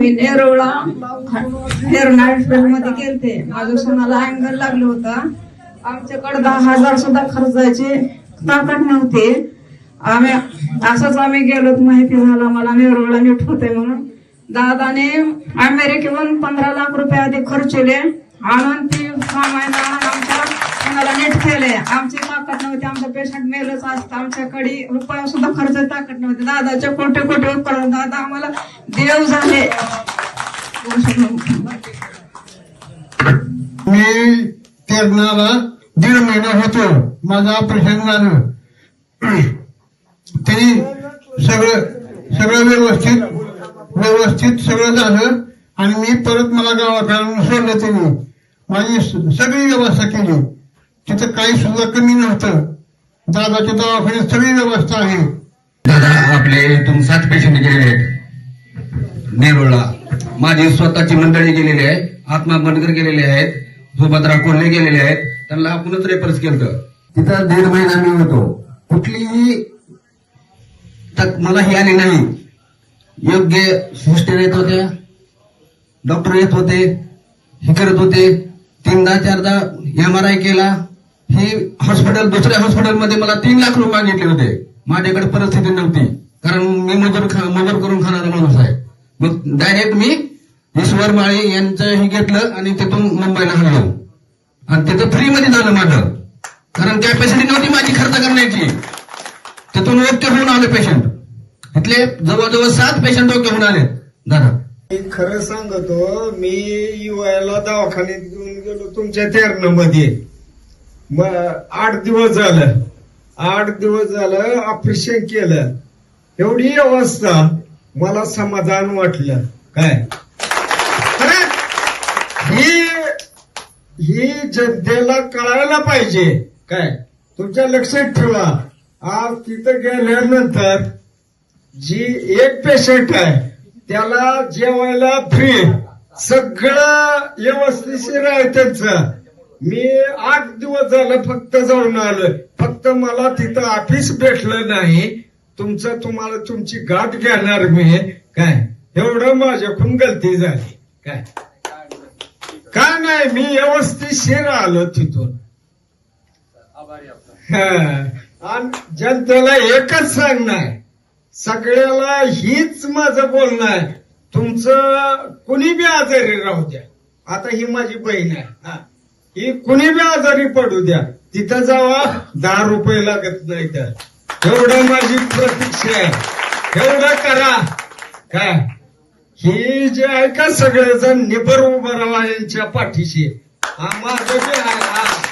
मी नेरोळा हेअरमध्ये केलते माझ्या सोनाला अँगल लागलं होतं. आमच्याकडे दहा हजार सुद्धा खर्चायचे ताकद नव्हते. आम्ही असंच आम्ही गेलो माहिती झाला मला नेरवळा नीट होते म्हणून. दादाने अमेरिकेहून पंधरा लाख रुपये आधी खर्चले. आणून ती सामायला आमच्या नीट केले. आमची ताकद नव्हती. आमचा पेशंट मेलच असतं. आमच्याकडे रुपया सुद्धा खर्च ताकद नव्हती. दादाचे कोटे कोटे उपकार दादा आम्हाला देव झाले. मी तेरणाला दीड महिना होतो. माझं ऑपरेशन झालं. त्यांनी सगळं सगळं व्यवस्थित व्यवस्थित सगळं झालं. आणि मी परत मला गावाकडून सोडलं त्यांनी माझी सगळी व्यवस्था केली. तिथं काही सुद्धा कमी नव्हतं. दादाच्या दवाखान्यात सगळी व्यवस्था आहे. दादा आपले इथून सात पेशंट गेलेले आहेत. नेरुळला. माझी स्वतःची मंडळी गेलेली आहे. आत्मा बनकर गेलेले आहेत. सुभद्रा कोल्हे गेलेले आहेत. त्यांना आपणच रेफरन्स केलं तिथं दीड महिना मी होतो. कुठलीही तक मला ही आली नाही. योग्य सिस्टर येत होत्या डॉक्टर येत होते. हे करत होते. तीनदा चारदा एम आर आय केला. हे हॉस्पिटल दुसऱ्या हॉस्पिटलमध्ये मला तीन लाख रुपये मागितले होते. माझ्याकडे परिस्थिती नव्हती. कारण मी मजूर मजूर करून खाणारा माणूस आहे. मग डायरेक्ट मी ईश्वर माळी यांचं हे घेतलं आणि तिथून मुंबईला हल्लो. आणि तिथं फ्रीमध्ये झालं माझं. कारण कॅपॅसिटी नव्हती माझी खर्च करण्याची. तिथून ओके होऊन आले पेशंट इथले जवळजवळ सात पेशंट ओके होऊन आले. दादा. मी खरं सांगतो मी युवायला दवाखान्यात घेऊन गेलो तुमच्या तेरणमध्ये मग आठ दिवस झालं. आठ दिवस झालं ऑपरेशन केलं. एवढी अवस्था मला समाधान वाटलं. काय? खरं? ही ही जनतेला कळायला पाहिजे. काय? तुमच्या लक्षात ठेवा. आज तिथं गेल्यानंतर जी एक पेशंट आहे त्याला जेवायला फ्री सगळं व्यवस्थिशीर आहे त्यांचं. मी आठ दिवस झालं फक्त जाऊन आलोय. फक्त मला तिथं ऑफिस भेटलं नाही. तुमचं तुम्हाला तुमची गाठ घेणार मी. काय? एवढं माझ्याकडून गलती झाली. काय? काय नाही मी व्यवस्थितशीर आलो तिथून. हा. आणि जनतेला एकच सांगणार सगळ्याला हीच माझं बोलणं आहे. तुमचं कुणी बी आजारी राहू द्या. आता ही माझी बहीण आहे. हा. ही कुणी बी आजारी पडू द्या तिथं जावा दहा रुपये लागत नाही तर. एवढं माझी प्रतीक्षा आहे. एवढं करा. काय हे जे आहे का सगळेजण निबर उभं राहा यांच्या पाठीशी. हा माझं जे आहे